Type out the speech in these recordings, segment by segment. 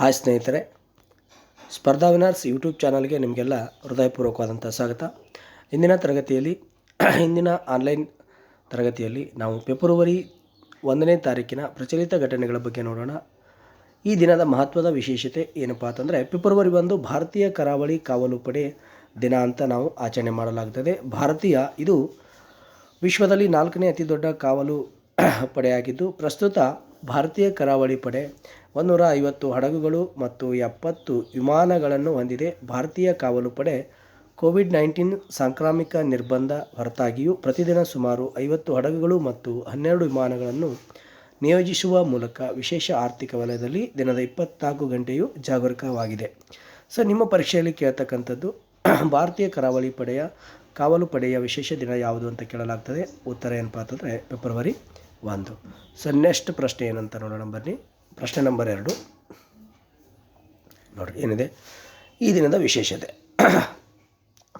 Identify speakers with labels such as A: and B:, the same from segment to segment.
A: Hi ಸ್ನೇಹಿತರೆ, ಸ್ಪರ್ಧಾ winners YouTube ಚಾನಲ್ಗೆ ನಿಮಗೆಲ್ಲ ಹೃದಯಪೂರ್ವಕವಾದಂಥ ಸ್ವಾಗತ. ಇಂದಿನ ತರಗತಿಯಲ್ಲಿ, ಇಂದಿನ ಆನ್ಲೈನ್ ತರಗತಿಯಲ್ಲಿ ನಾವು ಫೆಬ್ರವರಿ ಒಂದನೇ ತಾರೀಕಿನ ಪ್ರಚಲಿತ ಘಟನೆಗಳ ಬಗ್ಗೆ ನೋಡೋಣ. ಈ ದಿನದ ಮಹತ್ವದ ವಿಶೇಷತೆ ಏನಪ್ಪ ಅಂತಂದರೆ, ಫೆಬ್ರವರಿ ಒಂದು ಭಾರತೀಯ ಕರಾವಳಿ ಕಾವಲು ಪಡೆ ದಿನ ಅಂತ ನಾವು ಆಚರಣೆ ಮಾಡಲಾಗುತ್ತದೆ ಭಾರತೀಯ ಇದು ವಿಶ್ವದಲ್ಲಿ ನಾಲ್ಕನೇ ಅತಿ ದೊಡ್ಡ ಕಾವಲು ಪಡೆಯಾಗಿದ್ದು, ಪ್ರಸ್ತುತ ಭಾರತೀಯ ಕರಾವಳಿ ಪಡೆ ಒಂದೂರ ಐವತ್ತು ಹಡಗುಗಳು ಮತ್ತು ಎಪ್ಪತ್ತು ವಿಮಾನಗಳನ್ನು ಹೊಂದಿದೆ. ಭಾರತೀಯ ಕಾವಲು ಪಡೆ ಕೋವಿಡ್ ನೈನ್ಟೀನ್ ಸಾಂಕ್ರಾಮಿಕ ನಿರ್ಬಂಧ ಹೊರತಾಗಿಯೂ ಪ್ರತಿದಿನ ಸುಮಾರು ಐವತ್ತು ಹಡಗುಗಳು ಮತ್ತು ಹನ್ನೆರಡು ವಿಮಾನಗಳನ್ನು ನಿಯೋಜಿಸುವ ಮೂಲಕ ವಿಶೇಷ ಆರ್ಥಿಕ ವಲಯದಲ್ಲಿ ದಿನದ ಇಪ್ಪತ್ನಾಲ್ಕು ಗಂಟೆಯೂ ಜಾಗರೂಕವಾಗಿದೆ. ಸರ್ ನಿಮ್ಮ ಪರೀಕ್ಷೆಯಲ್ಲಿ ಕೇಳ್ತಕ್ಕಂಥದ್ದು ಭಾರತೀಯ ಕರಾವಳಿ ಪಡೆಯ, ಕಾವಲು ಪಡೆಯ ವಿಶೇಷ ದಿನ ಯಾವುದು ಅಂತ ಕೇಳಲಾಗ್ತದೆ. ಉತ್ತರ ಏನಪ್ಪ ಅಂತಂದರೆ ಫೆಬ್ರವರಿ ಒಂದು. ಸರ್ ನೆಕ್ಸ್ಟ್ ಪ್ರಶ್ನೆ ಏನಂತ ನೋಡೋಣ ಬನ್ನಿ. ಪ್ರಶ್ನೆ ನಂಬರ್ ಎರಡು. ನೋಡಿರಿ ಏನಿದೆ? ಈ ದಿನದ ವಿಶೇಷತೆ.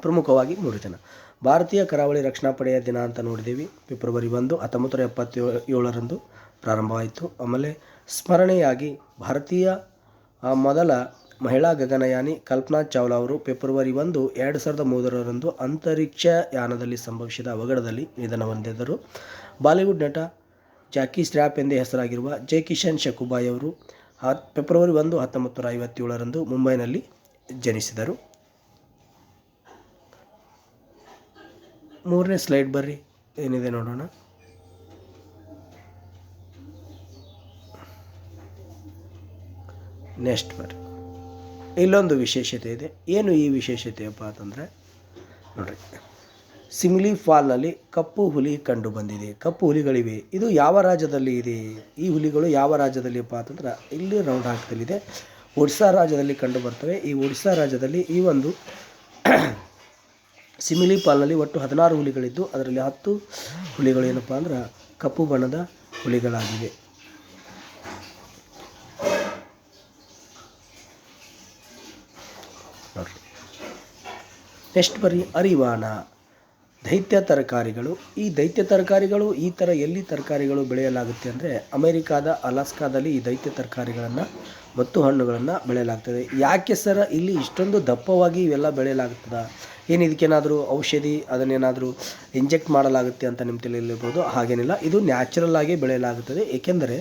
A: ಪ್ರಮುಖವಾಗಿ ಮೂರು ದಿನ ಭಾರತೀಯ ಕರಾವಳಿ ರಕ್ಷಣಾ ಪಡೆಯ ದಿನ ಅಂತ ನೋಡಿದ್ದೀವಿ. ಫೆಬ್ರವರಿ ಒಂದು ಹತ್ತೊಂಬತ್ತು ನೂರ ಎಪ್ಪತ್ತೇಳು ಏಳರಂದು ಪ್ರಾರಂಭವಾಯಿತು. ಆಮೇಲೆ ಸ್ಮರಣೆಯಾಗಿ ಭಾರತೀಯ ಮೊದಲ ಮಹಿಳಾ ಗಗನಯಾನಿ ಕಲ್ಪನಾ ಚಾವ್ಲಾ ಅವರು ಫೆಬ್ರವರಿ ಒಂದು, ಎರಡು ಸಾವಿರದ ಮೂರರಂದು ಅಂತರಿಕ್ಷ ಯಾನದಲ್ಲಿ ಸಂಭವಿಸಿದ ಅವಘಡದಲ್ಲಿ ನಿಧನ ಹೊಂದಿದ್ದರು. ಬಾಲಿವುಡ್ ನಟ ಜಾಕಿ ಸ್ಟ್ರ್ಯಾಪ್ ಎಂದೇ ಹೆಸರಾಗಿರುವ ಜೆ ಕಿಶನ್ ಶಕುಬಾಯಿ ಅವರು ಹತ್, ಫೆಬ್ರವರಿ ಒಂದು ಹತ್ತೊಂಬತ್ತು ನೂರ ಐವತ್ತೇಳರಂದು ಮುಂಬೈನಲ್ಲಿ ಜನಿಸಿದರು. ಮೂರನೇ ಸ್ಲೈಡ್ ಬರ್ರಿ, ಏನಿದೆ ನೋಡೋಣ. ನೆಕ್ಸ್ಟ್ ಬರ್ರಿ. ಇಲ್ಲೊಂದು ವಿಶೇಷತೆ ಇದೆ. ಏನು ಈ ವಿಶೇಷತೆಯಪ್ಪ ಅಂತಂದರೆ, ನೋಡ್ರಿ. ಸಿಮ್ಲಿ ಫಾಲ್ನಲ್ಲಿ ಕಪ್ಪು ಹುಲಿ ಕಂಡು ಬಂದಿದೆ. ಕಪ್ಪು ಹುಲಿಗಳಿವೆ. ಇದು ಯಾವ ರಾಜ್ಯದಲ್ಲಿ ಇದೆ? ಈ ಹುಲಿಗಳು ಯಾವ ರಾಜ್ಯದಲ್ಲಿಪ್ಪ ಅಂತಂದ್ರೆ ಇಲ್ಲಿ ರೌಂಡ್ ಹಾಕದಲ್ಲಿದೆ ಒಡಿಸ್ಸಾ ರಾಜ್ಯದಲ್ಲಿ ಕಂಡು ಬರ್ತವೆ. ಈ ಒಡಿಸ್ಸಾ ರಾಜ್ಯದಲ್ಲಿ ಈ ಒಂದು ಸಿಮಿಲಿ ಪಾಲ್ನಲ್ಲಿ ಒಟ್ಟು ಹದಿನಾರು ಹುಲಿಗಳಿದ್ದು, ಅದರಲ್ಲಿ ಹತ್ತು ಹುಲಿಗಳು ಏನಪ್ಪ ಅಂದ್ರೆ ಕಪ್ಪು ಬಣ್ಣದ ಹುಲಿಗಳಾಗಿವೆ. ನೆಕ್ಸ್ಟ್ ಬರೀ ಅರಿವಾಣ. ದೈತ್ಯ ತರಕಾರಿಗಳು. ಈ ದೈತ್ಯ ತರಕಾರಿಗಳು ಈ ಥರ ಎಲ್ಲಿ ತರಕಾರಿಗಳು ಬೆಳೆಯಲಾಗುತ್ತೆ ಅಂದರೆ ಅಮೆರಿಕಾದ ಅಲಾಸ್ಕಾದಲ್ಲಿ ಈ ದೈತ್ಯ ತರಕಾರಿಗಳನ್ನು ಮತ್ತು ಹಣ್ಣುಗಳನ್ನು ಬೆಳೆಯಲಾಗ್ತದೆ. ಯಾಕೆ ಸರ? ಇಲ್ಲಿ ಇಷ್ಟೊಂದು ದಪ್ಪವಾಗಿ ಇವೆಲ್ಲ ಬೆಳೆಯಲಾಗ್ತದ? ಏನು ಇದಕ್ಕೇನಾದರೂ ಔಷಧಿ ಅದನ್ನೇನಾದರೂ ಇಂಜೆಕ್ಟ್ ಮಾಡಲಾಗುತ್ತೆ ಅಂತ ನಿಮ್ಮ ತಿಳಿಯಲಿರ್ಬೋದು ಹಾಗೇನಿಲ್ಲ. ಇದು ನ್ಯಾಚುರಲ್ ಆಗಿ ಬೆಳೆಯಲಾಗುತ್ತದೆ ಏಕೆಂದರೆ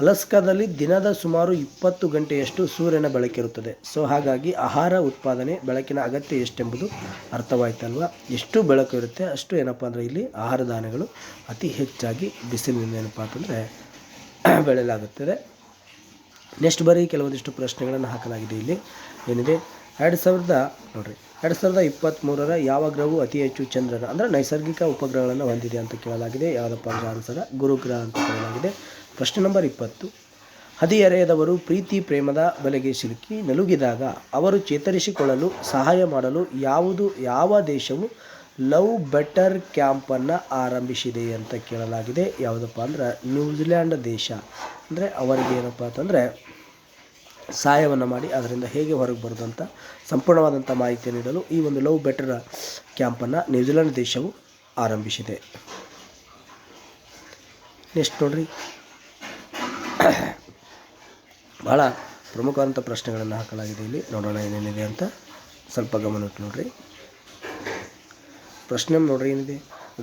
A: ಅಲಸ್ಕಾದಲ್ಲಿ ದಿನದ ಸುಮಾರು ಇಪ್ಪತ್ತು ಗಂಟೆಯಷ್ಟು ಸೂರ್ಯನ ಬೆಳಕಿರುತ್ತದೆ. ಸೊ, ಹಾಗಾಗಿ ಆಹಾರ ಉತ್ಪಾದನೆ ಬೆಳಕಿನ ಅಗತ್ಯ ಎಷ್ಟೆಂಬುದು ಅರ್ಥವಾಯ್ತಲ್ವ? ಎಷ್ಟು ಬೆಳಕು ಇರುತ್ತೆ, ಅಷ್ಟು ಏನಪ್ಪ ಅಂದರೆ ಇಲ್ಲಿ ಆಹಾರ ಧಾನ್ಯಗಳು ಅತಿ ಹೆಚ್ಚಾಗಿ ಬಿಸಿಲಿನಿಂದ ಏನಪ್ಪ ಅಂತಂದರೆ ಬೆಳೆಯಲಾಗುತ್ತದೆ. ನೆಕ್ಸ್ಟ್ ಬರೀ ಕೆಲವೊಂದಿಷ್ಟು ಪ್ರಶ್ನೆಗಳನ್ನು ಹಾಕಲಾಗಿದೆ ಇಲ್ಲಿ. ಏನಿದೆ? ಎರಡು ಸಾವಿರದ, ನೋಡಿರಿ, ಎರಡು ಸಾವಿರದ ಇಪ್ಪತ್ತ್ಮೂರರ ಯಾವ ಗ್ರಹವು ಅತಿ ಹೆಚ್ಚು ಚಂದ್ರನ ಅಂದರೆ ನೈಸರ್ಗಿಕ ಉಪಗ್ರಹಗಳನ್ನು ಹೊಂದಿದೆ ಅಂತ ಕೇಳಲಾಗಿದೆ. ಯಾವುದಪ್ಪ ಅಂದರೆ ಆನ್ಸರ ಗುರುಗ್ರಹ ಅಂತ ಕೇಳಲಾಗಿದೆ. ಪ್ರಶ್ನೆ ನಂಬರ್ ಇಪ್ಪತ್ತು. ಹದಿಹರೆಯದವರು ಪ್ರೀತಿ ಪ್ರೇಮದ ಬಲೆಗೆ ಸಿಲುಕಿ ನಲುಗಿದಾಗ ಅವರು ಚೇತರಿಸಿಕೊಳ್ಳಲು ಸಹಾಯ ಮಾಡಲು ಯಾವುದು, ಯಾವ ದೇಶವು ಲವ್ ಬೆಟರ್ ಕ್ಯಾಂಪನ್ನು ಆರಂಭಿಸಿದೆ ಅಂತ ಕೇಳಲಾಗಿದೆ. ಯಾವುದಪ್ಪ ಅಂದ್ರೆ ನ್ಯೂಜಿಲ್ಯಾಂಡ್ ದೇಶ. ಅಂದರೆ ಅವರಿಗೆ ಏನಪ್ಪ ಅಂತಂದರೆ ಸಹಾಯವನ್ನು ಮಾಡಿ ಅದರಿಂದ ಹೇಗೆ ಹೊರಗೆ ಬರೋದಂತ ಸಂಪೂರ್ಣವಾದಂಥ ಮಾಹಿತಿ ನೀಡಲು ಈ ಒಂದು ಲವ್ ಬೆಟರ್ ಕ್ಯಾಂಪನ್ನು ನ್ಯೂಜಿಲೆಂಡ್ ದೇಶವು ಆರಂಭಿಸಿದೆ. ನೆಕ್ಸ್ಟ್ ನೋಡ್ರಿ. ಭಾಳ ಪ್ರಮುಖವಾದಂಥ ಪ್ರಶ್ನೆಗಳನ್ನು ಹಾಕಲಾಗಿದೆ ಇಲ್ಲಿ. ನೋಡೋಣ ಏನೇನಿದೆ ಅಂತ ಸ್ವಲ್ಪ ಗಮನ ಇಟ್ಟು ನೋಡ್ರಿ. ಪ್ರಶ್ನೆ ನೋಡ್ರಿ ಏನಿದೆ?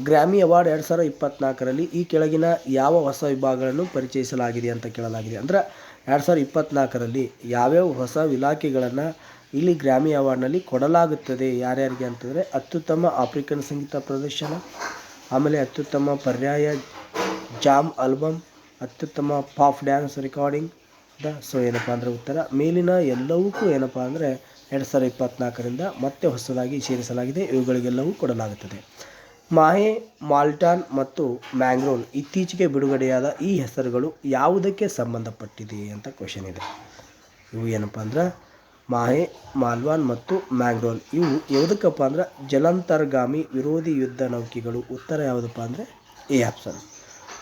A: ಗ್ರಾಮಿ ಅವಾರ್ಡ್ ಎರಡು ಸಾವಿರದ ಇಪ್ಪತ್ತ್ನಾಲ್ಕರಲ್ಲಿ ಈ ಕೆಳಗಿನ ಯಾವ ಹೊಸ ವಿಭಾಗಗಳನ್ನು ಪರಿಚಯಿಸಲಾಗಿದೆ ಅಂತ ಕೇಳಲಾಗಿದೆ. ಅಂದ್ರೆ ಎರಡು ಸಾವಿರದ ಇಪ್ಪತ್ತ್ನಾಲ್ಕರಲ್ಲಿ ಯಾವ್ಯಾವ ಹೊಸ ಇಲಾಖೆಗಳನ್ನು ಇಲ್ಲಿ ಗ್ರಾಮಿ ಅವಾರ್ಡ್ನಲ್ಲಿ ಕೊಡಲಾಗುತ್ತದೆ? ಯಾರ್ಯಾರಿಗೆ ಅಂತಂದರೆ ಅತ್ಯುತ್ತಮ ಆಫ್ರಿಕನ್ ಸಂಗೀತ ಪ್ರದರ್ಶನ, ಆಮೇಲೆ ಅತ್ಯುತ್ತಮ ಪರ್ಯಾಯ ಜಾಮ್ ಆಲ್ಬಮ್ ಅತ್ಯುತ್ತಮ ಪಾಪ್ ಡ್ಯಾನ್ಸ್ ರೆಕಾರ್ಡಿಂಗ್. ಸೊ ಏನಪ್ಪ ಅಂದರೆ ಉತ್ತರ. ಮೇಲಿನ ಎಲ್ಲವಕ್ಕೂ ಏನಪ್ಪ ಅಂದರೆ ಎರಡು ಸಾವಿರದ ಇಪ್ಪತ್ತ್ನಾಲ್ಕರಿಂದ ಮತ್ತೆ ಹೊಸದಾಗಿ ಸೇರಿಸಲಾಗಿದೆ. ಇವುಗಳಿಗೆಲ್ಲವೂ ಕೊಡಲಾಗುತ್ತದೆ. ಮಾಹೆ, ಮಾಲ್ಟಾನ್ ಮತ್ತು ಮ್ಯಾಂಗ್ರೋನ್ ಇತ್ತೀಚೆಗೆ ಬಿಡುಗಡೆಯಾದ ಈ ಹೆಸರುಗಳು ಯಾವುದಕ್ಕೆ ಸಂಬಂಧಪಟ್ಟಿದೆ ಅಂತ ಕ್ವಶನ್ ಇದೆ. ಇವು ಏನಪ್ಪ ಅಂದ್ರೆ ಮಾಹೆ, ಮಾಲ್ವಾನ್ ಮತ್ತು ಮ್ಯಾಂಗ್ರೋನ್ ಇವು ಯಾವುದಕ್ಕಪ್ಪ ಅಂದ್ರೆ ಜಲಾಂತರ್ಗಾಮಿ ವಿರೋಧಿ ಯುದ್ಧ ನೌಕೆಗಳು. ಉತ್ತರ ಯಾವುದಪ್ಪ ಅಂದರೆ ಎ ಆಪ್ಷನ್.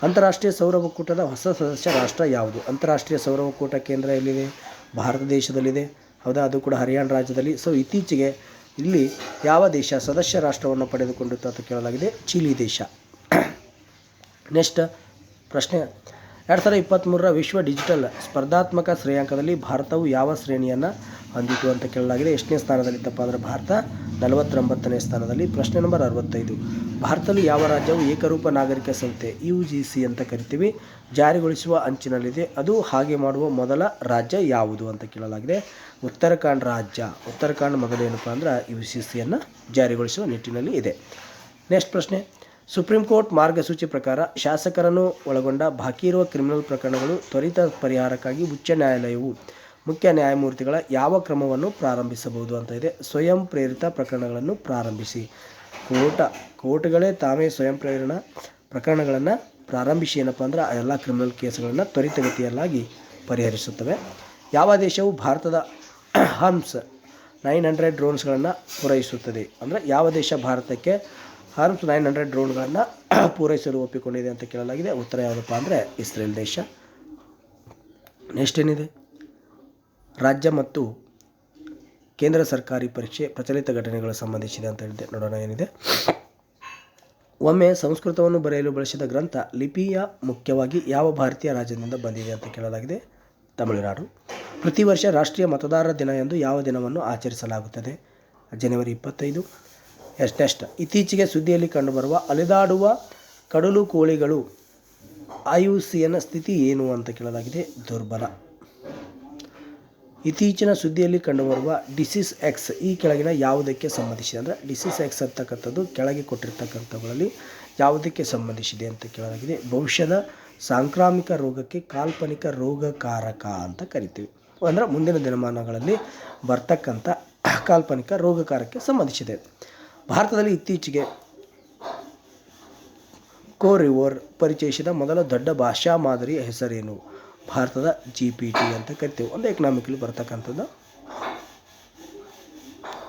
A: ಅಂತಾರಾಷ್ಟ್ರೀಯ ಸೌರ ಒಕ್ಕೂಟದ ಹೊಸ ಸದಸ್ಯ ರಾಷ್ಟ್ರ ಯಾವುದು? ಅಂತಾರಾಷ್ಟ್ರೀಯ ಸೌರ ಒಕ್ಕೂಟ ಕೇಂದ್ರ ಎಲ್ಲಿದೆ? ಭಾರತ ದೇಶದಲ್ಲಿದೆ. ಹೌದಾ? ಅದು ಕೂಡ ಹರಿಯಾಣ ರಾಜ್ಯದಲ್ಲಿ. ಸೊ ಇತ್ತೀಚೆಗೆ ಇಲ್ಲಿ ಯಾವ ದೇಶ ಸದಸ್ಯ ರಾಷ್ಟ್ರವನ್ನು ಪಡೆದುಕೊಂಡಿತ್ತು ಅಂತ ಕೇಳಲಾಗಿದೆ? ಚಿಲಿ ದೇಶ. ನೆಕ್ಸ್ಟ್ ಪ್ರಶ್ನೆ. ಎರಡು ಸಾವಿರದ ಇಪ್ಪತ್ತ್ಮೂರರ ವಿಶ್ವ ಡಿಜಿಟಲ್ ಸ್ಪರ್ಧಾತ್ಮಕ ಶ್ರೇಯಾಂಕದಲ್ಲಿ ಭಾರತವು ಯಾವ ಶ್ರೇಣಿಯನ್ನು ಹೊಂದಿತು ಅಂತ ಕೇಳಲಾಗಿದೆ. ಎಷ್ಟನೇ ಸ್ಥಾನದಲ್ಲಿತ್ತಪ್ಪ ಅಂದರೆ ಭಾರತ. ನಲವತ್ತೊಂಬತ್ತನೇ ಸ್ಥಾನದಲ್ಲಿ ಪ್ರಶ್ನೆ ನಂಬರ್ ಅರವತ್ತೈದು. ಭಾರತದಲ್ಲಿ ಯಾವ ರಾಜ್ಯವು ಏಕರೂಪ ನಾಗರಿಕ ಸಂಸ್ಥೆ ಯು ಜಿ ಸಿ ಅಂತ ಕರಿತೀವಿ. ಜಾರಿಗೊಳಿಸುವ ಅಂಚಿನಲ್ಲಿದೆ. ಅದು ಹಾಗೆ ಮಾಡುವ ಮೊದಲ ರಾಜ್ಯ ಯಾವುದು ಅಂತ ಕೇಳಲಾಗಿದೆ. ಉತ್ತರಾಖಂಡ್ ರಾಜ್ಯ. ಉತ್ತರಾಖಂಡ್ ಮೊದಲೇನಪ್ಪ ಅಂದ್ರೆ ಯು ಸಿ ಸಿಯನ್ನು ಜಾರಿಗೊಳಿಸುವ ನಿಟ್ಟಿನಲ್ಲಿ ಇದೆ. ನೆಕ್ಸ್ಟ್ ಪ್ರಶ್ನೆ. ಸುಪ್ರೀಂ ಕೋರ್ಟ್ ಮಾರ್ಗಸೂಚಿ ಪ್ರಕಾರ ಶಾಸಕರನ್ನು ಒಳಗೊಂಡ ಬಾಕಿ ಇರುವ ಕ್ರಿಮಿನಲ್ ಪ್ರಕರಣಗಳು ತ್ವರಿತ ಪರಿಹಾರಕ್ಕಾಗಿ ಉಚ್ಚ ನ್ಯಾಯಾಲಯವು ಮುಖ್ಯ ನ್ಯಾಯಮೂರ್ತಿಗಳ ಯಾವ ಕ್ರಮವನ್ನು ಪ್ರಾರಂಭಿಸಬಹುದು ಅಂತ ಇದೆ. ಸ್ವಯಂ ಪ್ರೇರಿತ ಪ್ರಕರಣಗಳನ್ನು ಪ್ರಾರಂಭಿಸಿ. ಕೋರ್ಟ ಕೋರ್ಟ್ಗಳೇ ತಾವೇ ಸ್ವಯಂ ಪ್ರೇರಣ ಪ್ರಕರಣಗಳನ್ನು ಪ್ರಾರಂಭಿಸಿ ಏನಪ್ಪ ಅಂದ್ರೆ ಆ ಎಲ್ಲ ಕ್ರಿಮಿನಲ್ ಕೇಸ್ಗಳನ್ನು ತ್ವರಿತಗತಿಯಲ್ಲಾಗಿ ಪರಿಹರಿಸುತ್ತವೆ. ಯಾವ ದೇಶವು ಭಾರತದ ಹಮ್ಸ್ ನೈನ್ ಹಂಡ್ರೆಡ್ ಡ್ರೋನ್ಸ್ಗಳನ್ನು ಪೂರೈಸುತ್ತದೆ ಅಂದರೆ ಯಾವ ದೇಶ ಭಾರತಕ್ಕೆ ಹರ್ಮ್ಸ್ ನೈನ್ ಹಂಡ್ರೆಡ್ ಡ್ರೋನ್ಗಳನ್ನು ಪೂರೈಸಲು ಒಪ್ಪಿಕೊಂಡಿದೆ ಅಂತ ಕೇಳಲಾಗಿದೆ. ಉತ್ತರ ಯಾವುದಪ್ಪ ಅಂದರೆ ಇಸ್ರೇಲ್ ದೇಶ. ನೆಕ್ಸ್ಟ್ ಏನಿದೆ? ರಾಜ್ಯ ಮತ್ತು ಕೇಂದ್ರ ಸರ್ಕಾರಿ ಪರೀಕ್ಷೆ ಪ್ರಚಲಿತ ಘಟನೆಗಳು ಸಂಬಂಧಿಸಿದೆ ಅಂತ ಹೇಳಿದೆ ನೋಡೋಣ ಏನಿದೆ. ಒಮ್ಮೆ ಸಂಸ್ಕೃತವನ್ನು ಬರೆಯಲು ಬಳಸಿದ ಗ್ರಂಥ ಲಿಪಿಯ ಮುಖ್ಯವಾಗಿ ಯಾವ ಭಾರತೀಯ ರಾಜ್ಯದಿಂದ ಬಂದಿದೆ ಅಂತ ಕೇಳಲಾಗಿದೆ. ತಮಿಳುನಾಡು. ಪ್ರತಿ ವರ್ಷ ರಾಷ್ಟ್ರೀಯ ಮತದಾರರ ದಿನ ಎಂದು ಯಾವ ದಿನವನ್ನು ಆಚರಿಸಲಾಗುತ್ತದೆ? ಜನವರಿ ಇಪ್ಪತ್ತೈದು. ನೆಕ್ಸ್ಟ್ ಇತ್ತೀಚೆಗೆ ಸುದ್ದಿಯಲ್ಲಿ ಕಂಡುಬರುವ ಅಲೆದಾಡುವ ಕಡಲು ಕೋಳಿಗಳು ಆಯುಸಿಯನ ಸ್ಥಿತಿ ಏನು ಅಂತ ಕೇಳಲಾಗಿದೆ. ದುರ್ಬಲ. ಇತ್ತೀಚಿನ ಸುದ್ದಿಯಲ್ಲಿ ಕಂಡುಬರುವ ಡಿಸೀಸ್ ಎಕ್ಸ್ ಈ ಕೆಳಗಿನ ಯಾವುದಕ್ಕೆ ಸಂಬಂಧಿಸಿದೆ ಅಂದರೆ ಡಿಸೀಸ್ ಎಕ್ಸ್ ಅಂತಕ್ಕಂಥದ್ದು ಕೆಳಗೆ ಕೊಟ್ಟಿರ್ತಕ್ಕಂಥವುಗಳಲ್ಲಿ ಯಾವುದಕ್ಕೆ ಸಂಬಂಧಿಸಿದೆ ಅಂತ ಕೇಳಲಾಗಿದೆ. ಭವಿಷ್ಯದ ಸಾಂಕ್ರಾಮಿಕ ರೋಗಕ್ಕೆ ಕಾಲ್ಪನಿಕ ರೋಗಕಾರಕ ಅಂತ ಕರಿತೀವಿ. ಅಂದರೆ ಮುಂದಿನ ದಿನಮಾನಗಳಲ್ಲಿ ಬರ್ತಕ್ಕಂಥ ಕಾಲ್ಪನಿಕ ರೋಗಕಾರಕ್ಕೆ ಸಂಬಂಧಿಸಿದೆ. ಭಾರತದಲ್ಲಿ ಇತ್ತೀಚೆಗೆ ಕೋರಿವೋರ್ ಪರಿಚಯಿಸಿದ ಮೊದಲ ದೊಡ್ಡ ಭಾಷಾ ಮಾದರಿಯ ಹೆಸರೇನು? ಭಾರತದ ಜಿ ಪಿ ಟಿ ಅಂತ ಕರಿತೀವಿ. ಒಂದು ಎಕನಾಮಿಕಲಿ ಬರ್ತಕ್ಕಂಥದ್ದು.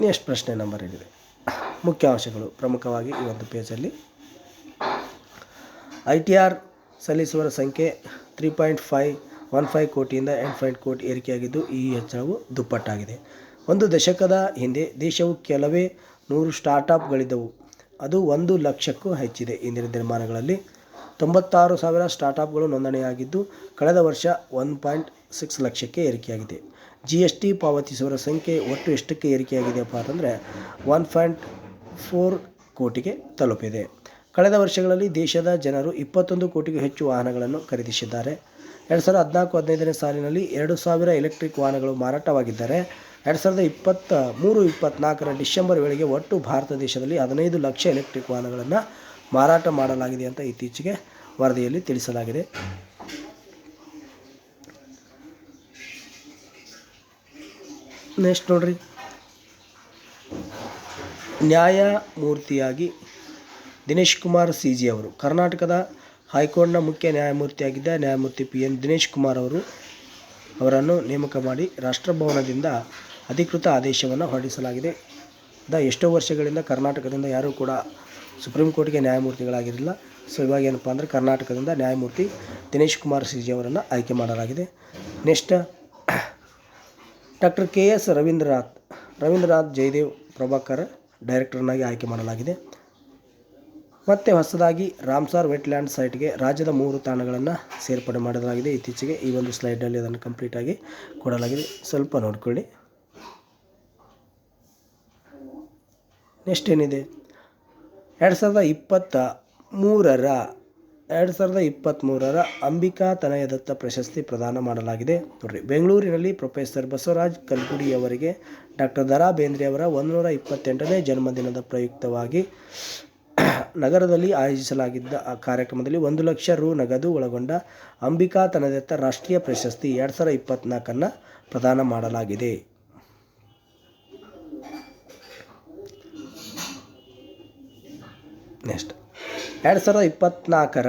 A: ನೆಕ್ಸ್ಟ್ ಪ್ರಶ್ನೆ ನಂಬರ್ ಮುಖ್ಯ ಅಂಶಗಳು. ಪ್ರಮುಖವಾಗಿ ಈ ಒಂದು ಪೇಜಲ್ಲಿ ಐ ಟಿ ಆರ್ ಸಲ್ಲಿಸುವರ ಸಂಖ್ಯೆ three point five one five ಕೋಟಿಯಿಂದ ಎಂಟು ಪಾಯಿಂಟ್ ಕೋಟಿ ಏರಿಕೆಯಾಗಿದ್ದು, ಈ ಹೆಚ್ಚಳವು ದುಪ್ಪಟ್ಟಾಗಿದೆ. ಒಂದು ದಶಕದ ಹಿಂದೆ ದೇಶವು ಕೆಲವೇ ನೂರು ಸ್ಟಾರ್ಟಪ್ಗಳಿದ್ದವು ಅದು ಒಂದು ಲಕ್ಷಕ್ಕೂ ಹೆಚ್ಚಿದೆ. ಇಂದಿನ ದಿನಮಾನಗಳಲ್ಲಿ ತೊಂಬತ್ತಾರು ಸಾವಿರ ಸ್ಟಾರ್ಟಪ್ಗಳು ನೋಂದಣಿಯಾಗಿದ್ದು, ಕಳೆದ ವರ್ಷ ಒನ್ ಪಾಯಿಂಟ್ ಸಿಕ್ಸ್ ಲಕ್ಷಕ್ಕೆ ಏರಿಕೆಯಾಗಿದೆ. ಜಿ ಎಸ್ ಟಿ ಪಾವತಿಸುವವರ ಸಂಖ್ಯೆ ಒಟ್ಟು ಎಷ್ಟಕ್ಕೆ ಏರಿಕೆಯಾಗಿದೆಯಪ್ಪ ಅಂತಂದರೆ ಒನ್ ಪಾಯಿಂಟ್ ಫೋರ್ ಕೋಟಿಗೆ ತಲುಪಿದೆ. ಕಳೆದ ವರ್ಷಗಳಲ್ಲಿ ದೇಶದ ಜನರು ಇಪ್ಪತ್ತೊಂದು ಕೋಟಿಗೂ ಹೆಚ್ಚು ವಾಹನಗಳನ್ನು ಖರೀದಿಸಿದ್ದಾರೆ. ಎರಡು ಸಾವಿರದ ಹದಿನಾಲ್ಕು ಹದಿನೈದನೇ ಸಾಲಿನಲ್ಲಿ ಎರಡು ಸಾವಿರ ಎಲೆಕ್ಟ್ರಿಕ್ ವಾಹನಗಳು ಮಾರಾಟವಾಗಿದ್ದಾರೆ, ಎರಡು ಸಾವಿರದ ಇಪ್ಪತ್ತ ಮೂರು ಇಪ್ಪತ್ತ್ನಾಲ್ಕರ ಡಿಸೆಂಬರ್ ವೇಳೆಗೆ ಒಟ್ಟು ಭಾರತ ದೇಶದಲ್ಲಿ ಹದಿನೈದು ಲಕ್ಷ ಎಲೆಕ್ಟ್ರಿಕ್ ವಾಹನಗಳನ್ನು ಮಾರಾಟ ಮಾಡಲಾಗಿದೆ ಅಂತ ಇತ್ತೀಚೆಗೆ ವರದಿಯಲ್ಲಿ ತಿಳಿಸಲಾಗಿದೆ. ನೆಕ್ಸ್ಟ್ ನೋಡ್ರಿ. ನ್ಯಾಯಮೂರ್ತಿಯಾಗಿ ದಿನೇಶ್ ಕುಮಾರ್ ಸಿ ಜಿ ಅವರು. ಕರ್ನಾಟಕದ ಹೈಕೋರ್ಟ್ನ ಮುಖ್ಯ ನ್ಯಾಯಮೂರ್ತಿಯಾಗಿದ್ದ ನ್ಯಾಯಮೂರ್ತಿ ಪಿ ಎನ್ ದಿನೇಶ್ ಕುಮಾರ್ ಅವರು ಅವರನ್ನು ನೇಮಕ ಮಾಡಿ ರಾಷ್ಟ್ರಭವನದಿಂದ ಅಧಿಕೃತ ಆದೇಶವನ್ನು ಹೊರಡಿಸಲಾಗಿದೆ. ದ ಎಷ್ಟೋ ವರ್ಷಗಳಿಂದ ಕರ್ನಾಟಕದಿಂದ ಯಾರೂ ಕೂಡ ಸುಪ್ರೀಂ ಕೋರ್ಟ್ಗೆ ನ್ಯಾಯಮೂರ್ತಿಗಳಾಗಿರಲಿಲ್ಲ. ಸೊ ಇವಾಗ ಏನಪ್ಪ ಅಂದರೆ ಕರ್ನಾಟಕದಿಂದ ನ್ಯಾಯಮೂರ್ತಿ ದಿನೇಶ್ ಕುಮಾರ್ ಸಿಜಿಯವರನ್ನು ಆಯ್ಕೆ ಮಾಡಲಾಗಿದೆ. Next doctor K S Ravindranath Ravindranath Jayadev Prabhakar ಡೈರೆಕ್ಟರ್ನಾಗಿ ಆಯ್ಕೆ ಮಾಡಲಾಗಿದೆ. ಮತ್ತು ಹೊಸದಾಗಿ ರಾಮ್ಸಾರ್ ವೆಟ್ಲ್ಯಾಂಡ್ ಸೈಟ್ಗೆ ರಾಜ್ಯದ ಮೂರು ತಾಣಗಳನ್ನು ಸೇರ್ಪಡೆ ಮಾಡಲಾಗಿದೆ. ಇತ್ತೀಚೆಗೆ ಈ ಒಂದು ಸ್ಲೈಡಲ್ಲಿ ಅದನ್ನು ಕಂಪ್ಲೀಟಾಗಿ ಕೊಡಲಾಗಿದೆ. ಸ್ವಲ್ಪ ನೋಡ್ಕೊಳ್ಳಿ. ನೆಕ್ಸ್ಟ್ ಏನಿದೆ? ಎರಡು ಸಾವಿರದ ಇಪ್ಪತ್ತ ಮೂರರ, ಎರಡು ಸಾವಿರದ ಇಪ್ಪತ್ತ್ಮೂರರ ಅಂಬಿಕಾ ತನಯದತ್ತ ಪ್ರಶಸ್ತಿ ಪ್ರದಾನ ಮಾಡಲಾಗಿದೆ. ನೋಡ್ರಿ, ಬೆಂಗಳೂರಿನಲ್ಲಿ ಪ್ರೊಫೆಸರ್ ಬಸವರಾಜ್ ಕಲ್ಗುಡಿಯವರಿಗೆ ಡಾಕ್ಟರ್ ದರಾ ಬೇಂದ್ರೆ ಅವರ ಒಂದುನೂರ ಇಪ್ಪತ್ತೆಂಟನೇ ಜನ್ಮದಿನದ ಪ್ರಯುಕ್ತವಾಗಿ ನಗರದಲ್ಲಿ ಆಯೋಜಿಸಲಾಗಿದ್ದ ಆ ಕಾರ್ಯಕ್ರಮದಲ್ಲಿ ಒಂದು ಲಕ್ಷ ರು ನಗದು ಒಳಗೊಂಡ ಅಂಬಿಕಾ ತನದತ್ತ ರಾಷ್ಟ್ರೀಯ ಪ್ರಶಸ್ತಿ ಎರಡು ಸಾವಿರ ಇಪ್ಪತ್ತ್ನಾಲ್ಕನ್ನು ಪ್ರದಾನ ಮಾಡಲಾಗಿದೆ. ನೆಕ್ಸ್ಟ್. ಎರಡು ಸಾವಿರದ ಇಪ್ಪತ್ತ್ನಾಲ್ಕರ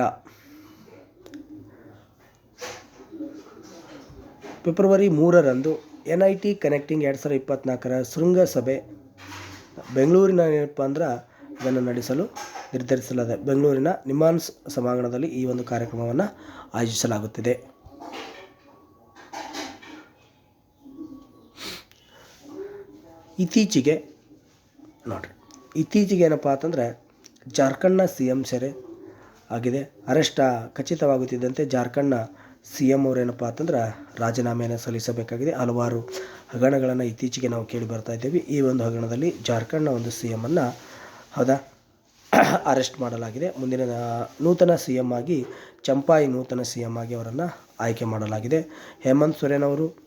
A: ಫೆಬ್ರವರಿ ಮೂರರಂದು ಎನ್ ಐ ಟಿ ಕನೆಕ್ಟಿಂಗ್ ಎರಡು ಸಾವಿರದ ಇಪ್ಪತ್ತ್ನಾಲ್ಕರ ಶೃಂಗಸಭೆ ಬೆಂಗಳೂರಿನ ಏನಪ್ಪ ಅಂದ್ರೆ ಇದನ್ನು ನಡೆಸಲು ನಿರ್ಧರಿಸಲಾಗಿದೆ ಬೆಂಗಳೂರಿನ ನಿಮಾನ್ಸ್ ಸಭಾಂಗಣದಲ್ಲಿ ಈ ಒಂದು ಕಾರ್ಯಕ್ರಮವನ್ನು ಆಯೋಜಿಸಲಾಗುತ್ತಿದೆ. ಇತ್ತೀಚೆಗೆ ನೋಡ್ರಿ, ಇತ್ತೀಚೆಗೆ ಏನಪ್ಪ ಅಂತಂದರೆ ಜಾರ್ಖಂಡ್ನ ಸಿ ಎಂ ಸೆರೆ ಆಗಿದೆ. ಅರೆಸ್ಟ್ ಖಚಿತವಾಗುತ್ತಿದ್ದಂತೆ ಜಾರ್ಖಂಡ್ನ ಸಿ ಎಂ ಅವರೇನಪ್ಪ ಅಂತಂದ್ರೆ ರಾಜೀನಾಮೆಯನ್ನು ಸಲ್ಲಿಸಬೇಕಾಗಿದೆ. ಹಲವಾರು ಹಗರಣಗಳನ್ನು ಇತ್ತೀಚೆಗೆ ನಾವು ಕೇಳಿ ಬರ್ತಾ ಇದ್ದೇವೆ. ಈ ಒಂದು ಹಗರಣದಲ್ಲಿ ಜಾರ್ಖಂಡ್ನ ಒಂದು ಸಿ ಎಮ್ಮನ್ನು ಹೌದಾ? ಅರೆಸ್ಟ್ ಮಾಡಲಾಗಿದೆ. ಮುಂದಿನ ನೂತನ ಸಿ ಎಂ ಆಗಿ, ಚಂಪಾಯಿ ನೂತನ ಸಿ ಎಂ ಆಗಿ ಅವರನ್ನು ಆಯ್ಕೆ ಮಾಡಲಾಗಿದೆ. ಹೇಮಂತ್ ಸೊರೇನ್ ಅವರು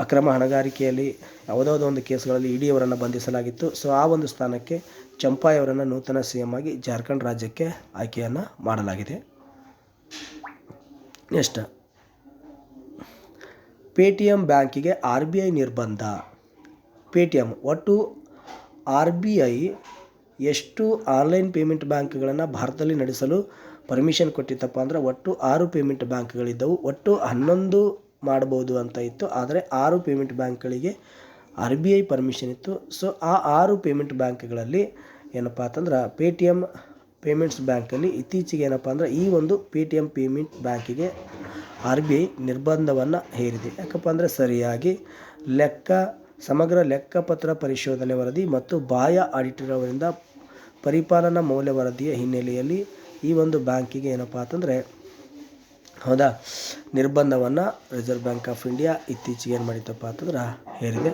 A: ಅಕ್ರಮ ಹಣಗಾರಿಕೆಯಲ್ಲಿ ಯಾವುದಾವುದೋ ಒಂದು ಕೇಸ್ಗಳಲ್ಲಿ ಇಡಿ ಅವರನ್ನು ಬಂಧಿಸಲಾಗಿತ್ತು. ಸೊ, ಆ ಒಂದು ಸ್ಥಾನಕ್ಕೆ ಚಂಪಾಯಿ ಅವರನ್ನು ನೂತನ ಸಿ ಎಂ ಆಗಿ ಜಾರ್ಖಂಡ್ ರಾಜ್ಯಕ್ಕೆ ಆಯ್ಕೆಯನ್ನು ಮಾಡಲಾಗಿದೆ. ನೆಕ್ಸ್ಟ್. ಪೇ ಬ್ಯಾಂಕಿಗೆ ಆರ್ ಬಿ ಐ ನಿರ್ಬಂಧ. ಪೇ ಒಟ್ಟು ಆರ್ ಬಿ ಐ ಎಷ್ಟು ಆನ್ಲೈನ್ ಪೇಮೆಂಟ್ ಬ್ಯಾಂಕ್ಗಳನ್ನು ಭಾರತದಲ್ಲಿ ನಡೆಸಲು ಪರ್ಮಿಷನ್ ಕೊಟ್ಟಿತ್ತಪ್ಪ ಅಂದ್ರೆ ಒಟ್ಟು ಆರು ಪೇಮೆಂಟ್ ಬ್ಯಾಂಕ್ಗಳಿದ್ದವು. ಒಟ್ಟು ಹನ್ನೊಂದು ಮಾಡ್ಬೋದು ಅಂತ ಇತ್ತು. ಆದರೆ ಆರು ಪೇಮೆಂಟ್ ಬ್ಯಾಂಕ್ಗಳಿಗೆ ಆರ್ ಬಿ ಐ ಪರ್ಮಿಷನ್ ಇತ್ತು. ಸೊ ಆ ಆರು ಪೇಮೆಂಟ್ ಬ್ಯಾಂಕ್ಗಳಲ್ಲಿ ಏನಪ್ಪ ಅಂತಂದ್ರೆ ಪೇ ಟಿ ಎಂ ಪೇಮೆಂಟ್ಸ್ ಬ್ಯಾಂಕಲ್ಲಿ ಇತ್ತೀಚೆಗೆ ಏನಪ್ಪ ಅಂದ್ರೆ ಈ ಒಂದು ಪೇ ಟಿ ಎಂ ಪೇಮೆಂಟ್ ಬ್ಯಾಂಕಿಗೆ ಆರ್ ಬಿ ಐ ನಿರ್ಬಂಧವನ್ನು ಹೇರಿದೆ. ಯಾಕಪ್ಪ ಅಂದರೆ ಸರಿಯಾಗಿ ಲೆಕ್ಕ, ಸಮಗ್ರ ಲೆಕ್ಕಪತ್ರ ಪರಿಶೋಧನೆ ವರದಿ ಮತ್ತು ಬಾಹ್ಯ ಆಡಿಟರ್ ಅವರಿಂದ ಪರಿಪಾಲನಾ ಮೌಲ್ಯ ವರದಿಯ ಹಿನ್ನೆಲೆಯಲ್ಲಿ ಈ ಒಂದು ಬ್ಯಾಂಕಿಗೆ ಏನಪ್ಪ ಅಂತಂದರೆ ಹೌದಾ, ನಿರ್ಬಂಧವನ್ನು ರಿಸರ್ವ್ ಬ್ಯಾಂಕ್ ಆಫ್ ಇಂಡಿಯಾ ಇತ್ತೀಚೆಗೆ ಏನು ಮಾಡಿತ್ತಪ್ಪ ಅಂತಂದ್ರೆ ಹೇರಿದೆ.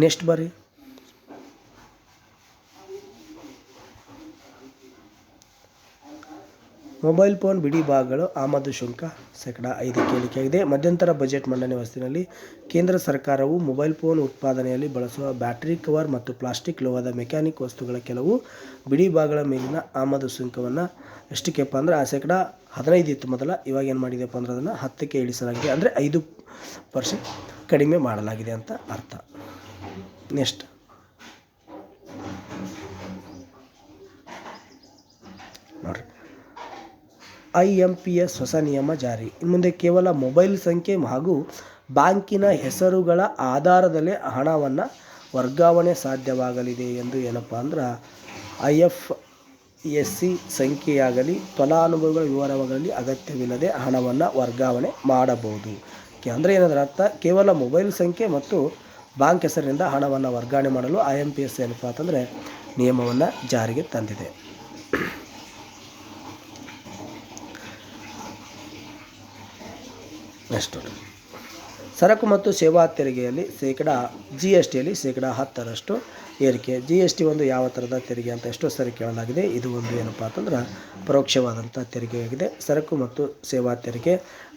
A: ನೆಕ್ಸ್ಟ್ ಬರ್ರಿ ಮೊಬೈಲ್ ಫೋನ್ ಬಿಡಿ ಭಾಗಗಳು, ಆಮದು ಶುಲ್ಕ, ಶೇಕಡ ಐದಕ್ಕೆ ಇಳಿಕೆಯಾಗಿದೆ ಮಧ್ಯಂತರ ಬಜೆಟ್ ಮಂಡನೆ ವಸ್ತಿನಲ್ಲಿ ಕೇಂದ್ರ ಸರ್ಕಾರವು ಮೊಬೈಲ್ ಫೋನ್ ಉತ್ಪಾದನೆಯಲ್ಲಿ ಬಳಸುವ ಬ್ಯಾಟರಿ ಕವರ್ ಮತ್ತು ಪ್ಲಾಸ್ಟಿಕ್ ಲೋಹದ ಮೆಕ್ಯಾನಿಕ್ ವಸ್ತುಗಳ ಕೆಲವು ಬಿಡಿ ಭಾಗಗಳ ಮೇಲಿನ ಆಮದು ಸುಂಕವನ್ನು ಎಷ್ಟಕ್ಕೆಪ್ಪ ಅಂದರೆ ಆ ಶೇಕಡ ಹದಿನೈದು ಇತ್ತು ಮೊದಲ. ಇವಾಗ ಏನು ಮಾಡಿದೆಪ್ಪ ಅಂದ್ರೆ ಅದನ್ನು ಹತ್ತಕ್ಕೆ ಇಳಿಸಲಾಗಿದೆ. ಅಂದರೆ ಐದು ಪರ್ಸೆಂಟ್ ಕಡಿಮೆ ಮಾಡಲಾಗಿದೆ ಅಂತ ಅರ್ಥ. ನೆಕ್ಸ್ಟ್ ನೋಡಿರಿ ಐ ಎಂ ಪಿ ಎಸ್ ಹೊಸ ನಿಯಮ ಜಾರಿ. ಇನ್ನು ಮುಂದೆ ಕೇವಲ ಮೊಬೈಲ್ ಸಂಖ್ಯೆ ಹಾಗೂ ಬ್ಯಾಂಕಿನ ಹೆಸರುಗಳ ಆಧಾರದಲ್ಲೇ ಹಣವನ್ನು ವರ್ಗಾವಣೆ ಸಾಧ್ಯವಾಗಲಿದೆ ಎಂದು ಏನಪ್ಪ ಅಂದ್ರೆ ಐ ಎಫ್ ಎಸ್ ಸಿ ಸಂಖ್ಯೆಯಾಗಲಿ ಫಲಾನುಭವಿಗಳ ವಿವರಗಳಲ್ಲಿ ಅಗತ್ಯವಿಲ್ಲದೆ ಹಣವನ್ನು ವರ್ಗಾವಣೆ ಮಾಡಬಹುದು. ಅಂದರೆ ಏನಂದ್ರೆ ಅರ್ಥ? ಕೇವಲ ಮೊಬೈಲ್ ಸಂಖ್ಯೆ ಮತ್ತು ಬ್ಯಾಂಕ್ ಹೆಸರಿನಿಂದ ಹಣವನ್ನು ವರ್ಗಾವಣೆ ಮಾಡಲು ಐ ಎಂ ಪಿ ಎಸ್ ಏನಪ್ಪ ಅಂತಂದರೆ ನಿಯಮವನ್ನು ಜಾರಿಗೆ ತಂದಿದೆ ನೆಕ್ಸ್ಟ್. ಸರಕು ಮತ್ತು ಸೇವಾ ತೆರಿಗೆಯಲ್ಲಿ ಶೇಕಡ ಜಿ ಎಸ್ ಟಿಯಲ್ಲಿ ಶೇಕಡ ಹತ್ತರಷ್ಟು ಏರಿಕೆ. ಜಿ ಎಸ್ ಟಿ ಒಂದು ಯಾವ ಥರದ ತೆರಿಗೆ ಅಂತ ಎಷ್ಟೋ ಸರಿ ಕೇಳಲಾಗಿದೆ. ಇದು ಒಂದು ಏನಪ್ಪ ಅಂತಂದ್ರೆ ಪರೋಕ್ಷವಾದಂಥ ತೆರಿಗೆಯಾಗಿದೆ. ಸರಕು ಮತ್ತು ಸೇವಾ ತೆರಿಗೆ.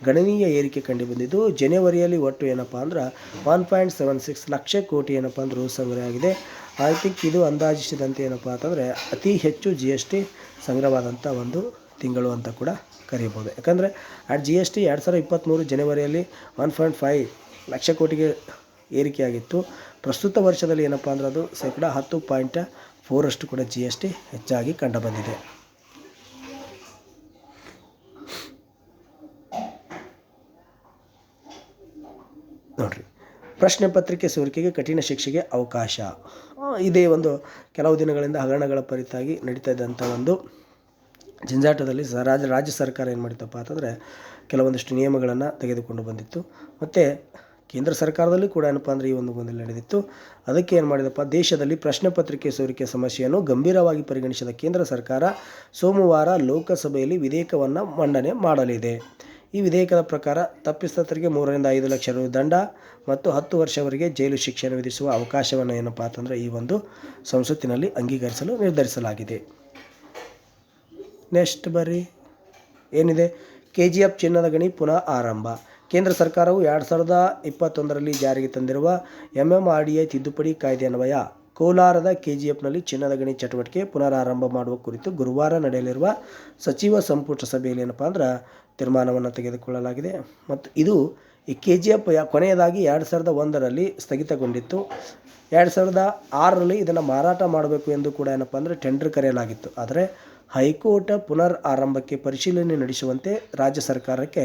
A: ಗಣನೀಯ ಏರಿಕೆ ಕಂಡುಬಂದಿದ್ದು, ಜನವರಿಯಲ್ಲಿ ಒಟ್ಟು ಏನಪ್ಪ ಅಂದ್ರೆ one point seven six lakh crore ಏನಪ್ಪ ಅಂದ್ರೆ ಸಂಗ್ರಹ ಆಗಿದೆ. ಐ ಥಿಂಕ್ ಇದು ಅಂದಾಜಿಸಿದಂತೆ ಏನಪ್ಪ ಅಂತಂದರೆ ಅತಿ ಹೆಚ್ಚು ಜಿ ಎಸ್ ಟಿ ಸಂಗ್ರಹವಾದಂಥ ಒಂದು ತಿಂಗಳು ಅಂತ ಕೂಡ ಕರೀಬೋದು. ಯಾಕಂದರೆ ಆ ಜಿ ಎಸ್ ಟಿ ಎರಡು ಸಾವಿರದ ಇಪ್ಪತ್ತ್ಮೂರು ಜನವರಿಯಲ್ಲಿ ಒನ್ ಪಾಯಿಂಟ್ ಫೈವ್ ಲಕ್ಷ ಕೋಟಿಗೆ ಏರಿಕೆಯಾಗಿತ್ತು. ಪ್ರಸ್ತುತ ವರ್ಷದಲ್ಲಿ ಏನಪ್ಪ ಅಂದ್ರೆ ಅದು ಶೇಕಡ ಹತ್ತು ಪಾಯಿಂಟ್ ಫೋರಷ್ಟು ಕೂಡ ಜಿ ಎಸ್ ಟಿ ಹೆಚ್ಚಾಗಿ ಕಂಡುಬಂದಿದೆ. ನೋಡ್ರಿ, ಪ್ರಶ್ನೆ ಪತ್ರಿಕೆ ಸೋರಿಕೆಗೆ ಕಠಿಣ ಶಿಕ್ಷೆಗೆ ಅವಕಾಶ. ಇದೇ ಒಂದು ಕೆಲವು ದಿನಗಳಿಂದ ಹಗರಣಗಳ ಪರಿತಾಗಿ ನಡೀತಾ ಇದ್ದಂಥ ಒಂದು ಜಂಜಾಟದಲ್ಲಿ ರಾಜ್ಯ ಸರ್ಕಾರ ಏನು ಮಾಡಿತಪ್ಪ ಅಂತಂದರೆ ಕೆಲವೊಂದಿಷ್ಟು ನಿಯಮಗಳನ್ನು ತೆಗೆದುಕೊಂಡು ಬಂದಿತ್ತು. ಮತ್ತು ಕೇಂದ್ರ ಸರ್ಕಾರದಲ್ಲಿ ಕೂಡ ಏನಪ್ಪ ಅಂದರೆ ಈ ಒಂದು ಗೊಂದಲ ನಡೆದಿತ್ತು. ಅದಕ್ಕೆ ಏನು ಮಾಡಿದಪ್ಪ, ದೇಶದಲ್ಲಿ ಪ್ರಶ್ನೆ ಪತ್ರಿಕೆ ಸೋರಿಕೆ ಸಮಸ್ಯೆಯನ್ನು ಗಂಭೀರವಾಗಿ ಪರಿಗಣಿಸಿದ ಕೇಂದ್ರ ಸರ್ಕಾರ ಸೋಮವಾರ ಲೋಕಸಭೆಯಲ್ಲಿ ವಿಧೇಯಕವನ್ನು ಮಂಡನೆ ಮಾಡಲಿದೆ. ಈ ವಿಧೇಯಕದ ಪ್ರಕಾರ ತಪ್ಪಿತಸ್ಥರಿಗೆ ಮೂರರಿಂದ ಐದು ಲಕ್ಷ ರು ದಂಡ ಮತ್ತು ಹತ್ತು ವರ್ಷವರೆಗೆ ಜೈಲು ಶಿಕ್ಷೆಯನ್ನು ವಿಧಿಸುವ ಅವಕಾಶವನ್ನು ಏನಪ್ಪ ಅಂತಂದರೆ ಈ ಒಂದು ಸಂಸತ್ತಿನಲ್ಲಿ ಅಂಗೀಕರಿಸಲು ನಿರ್ಧರಿಸಲಾಗಿದೆ. ನೆಕ್ಸ್ಟ್ ಬರ್ರಿ. ಏನಿದೆ? ಕೆ ಜಿ ಎಫ್ ಚಿನ್ನದ ಗಣಿ ಪುನಃ ಆರಂಭ. ಕೇಂದ್ರ ಸರ್ಕಾರವು ಎರಡು ಸಾವಿರದ ಇಪ್ಪತ್ತೊಂದರಲ್ಲಿ ಜಾರಿಗೆ ತಂದಿರುವ ಆರ್ ಡಿ ತಿದ್ದುಪಡಿ ಕಾಯ್ದೆ ಅನ್ವಯ. ಕೋಲಾರದ ಕೆಜಿಎಫ್ನಲ್ಲಿ ಚಿನ್ನದ ಗಣಿ ಚಟುವಟಿಕೆ ಪುನರಾರಂಭ ಮಾಡುವ ಕುರಿತು ಗುರುವಾರ ನಡೆಯಲಿರುವ ಸಚಿವ ಸಂಪುಟ ಸಭೆಯಲ್ಲಿ ಏನಪ್ಪ ಅಂದ್ರೆ ತೀರ್ಮಾನವನ್ನು ತೆಗೆದುಕೊಳ್ಳಲಾಗಿದೆ. ಮತ್ತು ಇದು ಈ ಕೆ ಜಿ ಎಫ್ ಕೊನೆಯದಾಗಿ ಎರಡು ಸಾವಿರದ ಒಂದರಲ್ಲಿ ಸ್ಥಗಿತಗೊಂಡಿತ್ತು. ಎರಡು ಸಾವಿರದ ಆರರಲ್ಲಿ ಇದನ್ನು ಮಾರಾಟ ಮಾಡಬೇಕು ಎಂದು ಕೂಡ ಏನಪ್ಪ ಅಂದರೆ ಟೆಂಡರ್ ಕರೆಯಲಾಗಿತ್ತು. ಆದರೆ ಹೈಕೋರ್ಟ್ ಪುನರ್ ಆರಂಭಕ್ಕೆ ಪರಿಶೀಲನೆ ನಡೆಸುವಂತೆ ರಾಜ್ಯ ಸರ್ಕಾರಕ್ಕೆ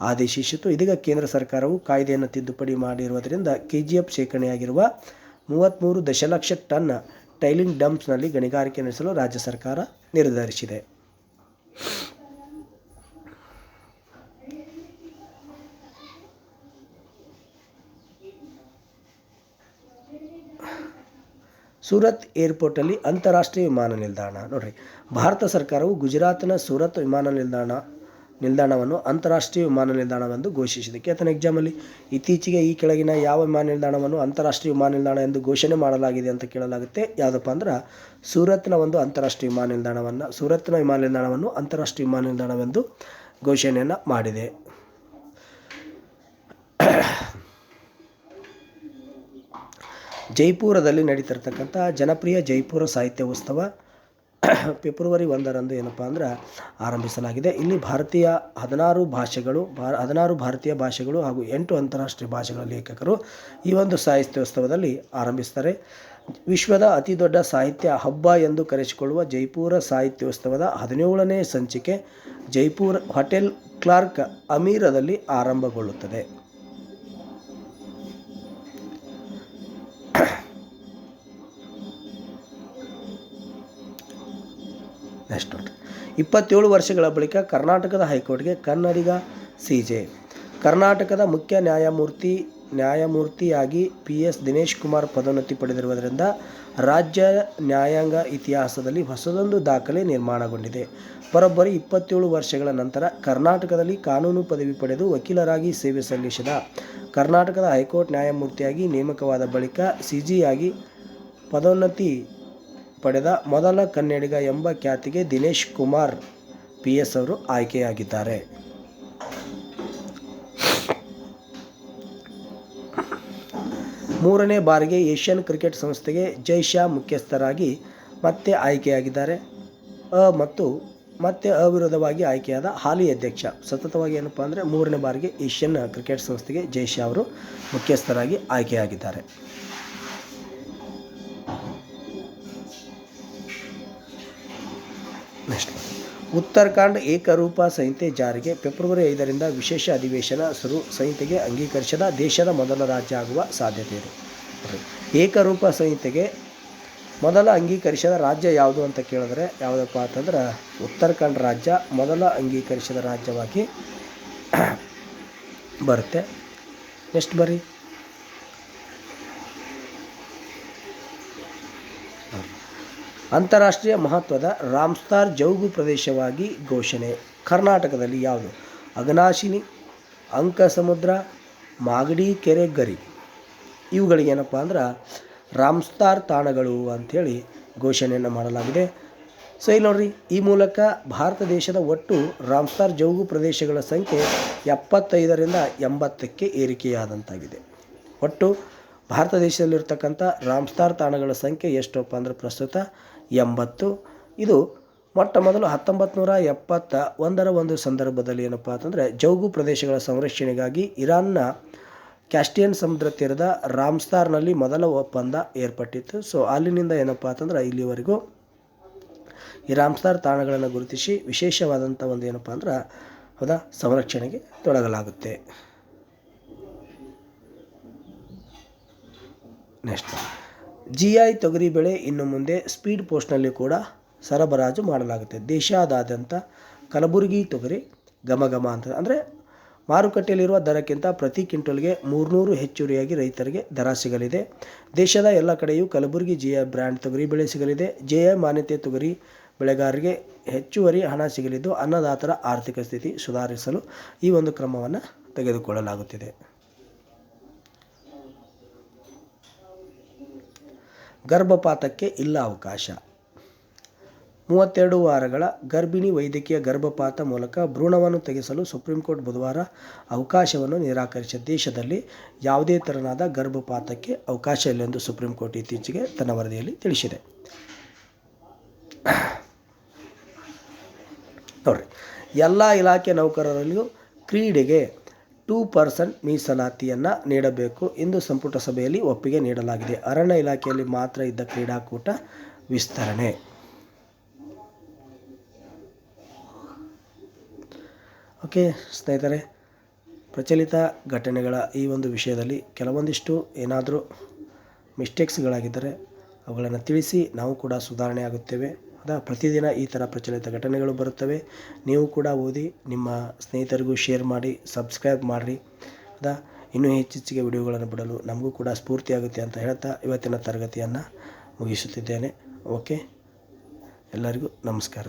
A: ಆದೇಶಿಸಿತು ಇದೀಗ ಕೇಂದ್ರ ಸರ್ಕಾರವು ಕಾಯ್ದೆಯನ್ನು ತಿದ್ದುಪಡಿ ಮಾಡಿರುವುದರಿಂದ ಕೆ ಜಿ ಎಫ್ ಶೇಖರಣೆಯಾಗಿರುವ ಮೂವತ್ತ್ಮೂರು ದಶಲಕ್ಷ ಟನ್ ಟೈಲಿಂಗ್ ಡಂಪ್ಸ್ನಲ್ಲಿ ಗಣಿಗಾರಿಕೆ ನಡೆಸಲು ರಾಜ್ಯ ಸರ್ಕಾರ ನಿರ್ಧರಿಸಿದೆ. ಸೂರತ್ ಏರ್ಪೋರ್ಟಲ್ಲಿ ಅಂತಾರಾಷ್ಟ್ರೀಯ ವಿಮಾನ ನಿಲ್ದಾಣ. ನೋಡ್ರಿ, ಭಾರತ ಸರ್ಕಾರವು ಗುಜರಾತ್ನ ಸೂರತ್ ವಿಮಾನ ನಿಲ್ದಾಣ, ನಿಲ್ದಾಣವನ್ನು ಅಂತಾರಾಷ್ಟ್ರೀಯ ವಿಮಾನ ನಿಲ್ದಾಣವೆಂದು ಘೋಷಿಸಿದೆ ಕೇತನ ಎಕ್ಸಾಮಲ್ಲಿ. ಇತ್ತೀಚೆಗೆ ಈ ಕೆಳಗಿನ ಯಾವ ವಿಮಾನ ನಿಲ್ದಾಣವನ್ನು ಅಂತಾರಾಷ್ಟ್ರೀಯ ವಿಮಾನ ನಿಲ್ದಾಣ ಎಂದು ಘೋಷಣೆ ಮಾಡಲಾಗಿದೆ ಅಂತ ಕೇಳಲಾಗುತ್ತೆ. ಯಾವುದಪ್ಪ ಅಂದ್ರೆ, ಸೂರತ್ನ ಒಂದು ಅಂತಾರಾಷ್ಟ್ರೀಯ ವಿಮಾನ ನಿಲ್ದಾಣವನ್ನು, ಸೂರತ್ನ ವಿಮಾನ ನಿಲ್ದಾಣವನ್ನು ಅಂತಾರಾಷ್ಟ್ರೀಯ ವಿಮಾನ ನಿಲ್ದಾಣವೆಂದು ಘೋಷಣೆಯನ್ನು ಮಾಡಿದೆ. ಜೈಪುರದಲ್ಲಿ ನಡೀತಿರ್ತಕ್ಕಂಥ ಜನಪ್ರಿಯ ಜೈಪುರ ಸಾಹಿತ್ಯ ಉತ್ಸವ ಫೆಬ್ರವರಿ ಒಂದರಂದು ಏನಪ್ಪ ಅಂದ್ರೆ ಆರಂಭಿಸಲಾಗಿದೆ. ಇಲ್ಲಿ ಭಾರತೀಯ ಹದಿನಾರು ಭಾಷೆಗಳು ಭಾ ಹದಿನಾರು ಭಾರತೀಯ ಭಾಷೆಗಳು ಹಾಗೂ ಎಂಟು ಅಂತಾರಾಷ್ಟ್ರೀಯ ಭಾಷೆಗಳ ಲೇಖಕರು ಈ ಒಂದು ಸಾಹಿತ್ಯೋತ್ಸವದಲ್ಲಿ ಆರಂಭಿಸ್ತಾರೆ. ವಿಶ್ವದ ಅತಿ ದೊಡ್ಡ ಸಾಹಿತ್ಯ ಹಬ್ಬ ಎಂದು ಕರೆಸಿಕೊಳ್ಳುವ ಜೈಪುರ ಸಾಹಿತ್ಯೋತ್ಸವದ ಹದಿನೇಳನೇ ಸಂಚಿಕೆ ಜೈಪುರ ಹೋಟೆಲ್ ಕ್ಲಾರ್ಕ್ ಅಮೀರದಲ್ಲಿ ಆರಂಭಗೊಳ್ಳುತ್ತದೆ. ನೆಕ್ಸ್ಟ್ ನೋಡಿ ಇಪ್ಪತ್ತೇಳು ವರ್ಷಗಳ ಬಳಿಕ ಕರ್ನಾಟಕದ ಹೈಕೋರ್ಟ್ಗೆ ಕನ್ನಡಿಗ ಸಿ ಜೆ ಕರ್ನಾಟಕದ ಮುಖ್ಯ ನ್ಯಾಯಮೂರ್ತಿ, ನ್ಯಾಯಮೂರ್ತಿಯಾಗಿ ಪಿ ಎಸ್ ದಿನೇಶ್ ಕುಮಾರ್ ಪದೋನ್ನತಿ ಪಡೆದಿರುವುದರಿಂದ ರಾಜ್ಯ ನ್ಯಾಯಾಂಗ ಇತಿಹಾಸದಲ್ಲಿ ಹೊಸದೊಂದು ದಾಖಲೆ ನಿರ್ಮಾಣಗೊಂಡಿದೆ. ಬರೋಬ್ಬರಿ ಇಪ್ಪತ್ತೇಳು ವರ್ಷಗಳ ನಂತರ ಕರ್ನಾಟಕದಲ್ಲಿ ಕಾನೂನು ಪದವಿ ಪಡೆದು ವಕೀಲರಾಗಿ ಸೇವೆ ಸಲ್ಲಿಸಿದ ಕರ್ನಾಟಕದ ಹೈಕೋರ್ಟ್ ನ್ಯಾಯಮೂರ್ತಿಯಾಗಿ ನೇಮಕವಾದ ಬಳಿಕ ಸಿಜಿಯಾಗಿ ಪದೋನ್ನತಿ ಪಡೆದ ಮೊದಲ ಕನ್ನಡಿಗ ಎಂಬ ಖ್ಯಾತಿಗೆ ದಿನೇಶ್ ಕುಮಾರ್ ಪಿ ಎಸ್ ಅವರು ಆಯ್ಕೆಯಾಗಿದ್ದಾರೆ. ಮೂರನೇ ಬಾರಿಗೆ ಏಷ್ಯನ್ ಕ್ರಿಕೆಟ್ ಸಂಸ್ಥೆಗೆ ಜೈಶಾ ಮುಖ್ಯಸ್ಥರಾಗಿ ಮತ್ತೆ ಆಯ್ಕೆಯಾಗಿದ್ದಾರೆ. ಅ ಮತ್ತು ಮತ್ತೆ ಅವಿರೋಧವಾಗಿ ಆಯ್ಕೆಯಾದ ಹಾಲಿ ಅಧ್ಯಕ್ಷ. ಸತತವಾಗಿ ಏನಪ್ಪ ಅಂದರೆ ಮೂರನೇ ಬಾರಿಗೆ ಏಷ್ಯನ್ ಕ್ರಿಕೆಟ್ ಸಂಸ್ಥೆಗೆ ಜೈ ಶಾ ಅವರು ಮುಖ್ಯಸ್ಥರಾಗಿ ಆಯ್ಕೆಯಾಗಿದ್ದಾರೆ. ನೆಕ್ಸ್ಟ್. ಉತ್ತರಾಖಂಡ್ ಏಕರೂಪ ಸಂಹಿತೆ ಜಾರಿಗೆ ಫೆಬ್ರವರಿ ಐದರಿಂದ ವಿಶೇಷ ಅಧಿವೇಶನ ಶುರು. ಸಂಹಿತೆಗೆ ಅಂಗೀಕರಿಸದ ದೇಶದ ಮೊದಲ ರಾಜ್ಯ ಆಗುವ ಸಾಧ್ಯತೆ ಇದೆ. ಏಕರೂಪ ಸಂಹಿತೆಗೆ ಮೊದಲ ಅಂಗೀಕರಿಸಿದ ರಾಜ್ಯ ಯಾವುದು ಅಂತ ಕೇಳಿದ್ರೆ ಯಾವುದಪ್ಪ ಅಂತಂದ್ರೆ ಉತ್ತರಾಖಂಡ್ ರಾಜ್ಯ ಮೊದಲ ಅಂಗೀಕರಿಸಿದ ರಾಜ್ಯವಾಗಿ ಬರುತ್ತೆ. ನೆಕ್ಸ್ಟ್ ಬರ್ರಿ. ಅಂತಾರಾಷ್ಟ್ರೀಯ ಮಹತ್ವದ ರಾಮ್ಸ್ತಾರ್ ಜೌಗು ಪ್ರದೇಶವಾಗಿ ಘೋಷಣೆ. ಕರ್ನಾಟಕದಲ್ಲಿ ಯಾವುದು? ಅಗನಾಶಿನಿ ಅಂಕ ಸಮುದ್ರ ಮಾಗಡಿ, ಕೆರೆ ಗರಿ. ಇವುಗಳಿಗೇನಪ್ಪ ಅಂದ್ರೆ ರಾಮ್ಸ್ತಾರ್ ತಾಣಗಳು ಅಂಥೇಳಿ ಘೋಷಣೆಯನ್ನು ಮಾಡಲಾಗಿದೆ. ಸೊ, ಇಲ್ಲಿ ನೋಡ್ರಿ, ಈ ಮೂಲಕ ಭಾರತ ದೇಶದ ಒಟ್ಟು ರಾಮ್ಸ್ತಾರ್ ಜೌಗು ಪ್ರದೇಶಗಳ ಸಂಖ್ಯೆ ಎಪ್ಪತ್ತೈದರಿಂದ ಎಂಬತ್ತಕ್ಕೆ ಏರಿಕೆಯಾದಂತಾಗಿದೆ. ಒಟ್ಟು ಭಾರತ ದೇಶದಲ್ಲಿರ್ತಕ್ಕಂಥ ರಾಮ್ಸ್ತಾರ್ ತಾಣಗಳ ಸಂಖ್ಯೆ ಎಷ್ಟಪ್ಪ ಅಂದರೆ ಪ್ರಸ್ತುತ ಎಂಬತ್ತು. ಇದು ಮೊಟ್ಟ ಮೊದಲು ಹತ್ತೊಂಬತ್ತು ನೂರ ಎಪ್ಪತ್ತ ಒಂದರ ಒಂದು ಸಂದರ್ಭದಲ್ಲಿ ಏನಪ್ಪ ಅಂತಂದರೆ ಜೌಗು ಪ್ರದೇಶಗಳ ಸಂರಕ್ಷಣೆಗಾಗಿ ಇರಾನ್ನ ಕ್ಯಾಸ್ಟಿಯನ್ ಸಮುದ್ರ ತೀರದ ರಾಮ್ಸ್ತಾರ್ನಲ್ಲಿ ಮೊದಲ ಒಪ್ಪಂದ ಏರ್ಪಟ್ಟಿತ್ತು. ಸೊ, ಅಲ್ಲಿನಿಂದ ಏನಪ್ಪ ಅಂತಂದ್ರೆ ಇಲ್ಲಿವರೆಗೂ ಈ ರಾಮ್ಸ್ತಾರ್ ತಾಣಗಳನ್ನು ಗುರುತಿಸಿ ವಿಶೇಷವಾದಂಥ ಒಂದು ಏನಪ್ಪ ಅಂದ್ರೆ ಹೌದಾ, ಸಂರಕ್ಷಣೆಗೆ ತೊಡಗಲಾಗುತ್ತೆ. ನೆಕ್ಸ್ಟ್. ಜಿ ಐ ತೊಗರಿ ಬೆಳೆ ಇನ್ನು ಮುಂದೆ ಸ್ಪೀಡ್ ಪೋಸ್ಟ್ನಲ್ಲಿ ಕೂಡ ಸರಬರಾಜು ಮಾಡಲಾಗುತ್ತೆ. ದೇಶಾದಾದ್ಯಂತ ಕಲಬುರಗಿ ತೊಗರಿ ಘಮ ಘಮ ಅಂತ ಅಂದರೆ ಮಾರುಕಟ್ಟೆಯಲ್ಲಿರುವ ದರಕ್ಕಿಂತ ಪ್ರತಿ ಕ್ವಿಂಟಲ್ಗೆ ಮೂರುನೂರು ಹೆಚ್ಚುವರಿಯಾಗಿ ರೈತರಿಗೆ ದರ ಸಿಗಲಿದೆ. ದೇಶದ ಎಲ್ಲ ಕಡೆಯೂ ಕಲಬುರಗಿ ಜಿ ಐ ಬ್ರ್ಯಾಂಡ್ ತೊಗರಿ ಬೆಳೆ ಸಿಗಲಿದೆ. ಜಿಯ ಮಾನ್ಯತೆ ತೊಗರಿ ಬೆಳೆಗಾರರಿಗೆ ಹೆಚ್ಚುವರಿ ಹಣ ಸಿಗಲಿದ್ದು, ಅನ್ನದಾತರ ಆರ್ಥಿಕ ಸ್ಥಿತಿ ಸುಧಾರಿಸಲು ಈ ಒಂದು ಕ್ರಮವನ್ನು ತೆಗೆದುಕೊಳ್ಳಲಾಗುತ್ತಿದೆ. ಗರ್ಭಪಾತಕ್ಕೆ ಇಲ್ಲ ಅವಕಾಶ. ಮೂವತ್ತೆರಡು ವಾರಗಳ ಗರ್ಭಿಣಿ ವೈದ್ಯಕೀಯ ಗರ್ಭಪಾತ ಮೂಲಕ ಭ್ರೂಣವನ್ನು ತೆಗೆಸಲು ಸುಪ್ರೀಂ ಕೋರ್ಟ್ ಬುಧವಾರ ಅವಕಾಶವನ್ನು ನಿರಾಕರಿಸಿದ. ದೇಶದಲ್ಲಿ ಯಾವುದೇ ತೆರನಾದ ಗರ್ಭಪಾತಕ್ಕೆ ಅವಕಾಶ ಇಲ್ಲ ಎಂದು ಸುಪ್ರೀಂ ಕೋರ್ಟ್ ಇತ್ತೀಚೆಗೆ ತನ್ನ ವರದಿಯಲ್ಲಿ ತಿಳಿಸಿದೆ. ನೋಡ್ರಿ, ಎಲ್ಲ ಇಲಾಖೆ ನೌಕರರಲ್ಲಿಯೂ ಕ್ರೀಡೆಗೆ ಟೂ ಪರ್ಸೆಂಟ್ ಮೀಸಲಾತಿಯನ್ನು ನೀಡಬೇಕು ಎಂದು ಸಂಪುಟ ಸಭೆಯಲ್ಲಿ ಒಪ್ಪಿಗೆ ನೀಡಲಾಗಿದೆ. ಅರಣ್ಯ ಇಲಾಖೆಯಲ್ಲಿ ಮಾತ್ರ ಇದ್ದ ಕ್ರೀಡಾಕೂಟ ವಿಸ್ತರಣೆ. ಓಕೆ, ಸ್ನೇಹಿತರೆ, ಪ್ರಚಲಿತ ಘಟನೆಗಳ ಈ ಒಂದು ವಿಷಯದಲ್ಲಿ ಕೆಲವೊಂದಿಷ್ಟು ಏನಾದರೂ ಮಿಸ್ಟೇಕ್ಸ್ಗಳಾಗಿದ್ದರೆ ಅವುಗಳನ್ನು ತಿಳಿಸಿ ನಾವು ಕೂಡ ಸುಧಾರಣೆ ಆಗುತ್ತೇವೆ. ಅದ, ಪ್ರತಿದಿನ ಈ ಥರ ಪ್ರಚಲಿತ ಘಟನೆಗಳು ಬರುತ್ತವೆ. ನೀವು ಕೂಡ ಓದಿ, ನಿಮ್ಮ ಸ್ನೇಹಿತರಿಗೂ ಶೇರ್ ಮಾಡಿ, ಸಬ್ಸ್ಕ್ರೈಬ್ ಮಾಡಿರಿ. ಅದ, ಇನ್ನೂ ಹೆಚ್ಚೆಚ್ಚಿಗೆ ವಿಡಿಯೋಗಳನ್ನು ಬಿಡಲು ನಮಗೂ ಕೂಡ ಸ್ಫೂರ್ತಿಯಾಗುತ್ತೆ ಅಂತ ಹೇಳ್ತಾ ಇವತ್ತಿನ ತರಗತಿಯನ್ನು ಮುಗಿಸುತ್ತಿದ್ದೇನೆ. ಓಕೆ, ಎಲ್ಲರಿಗೂ ನಮಸ್ಕಾರ.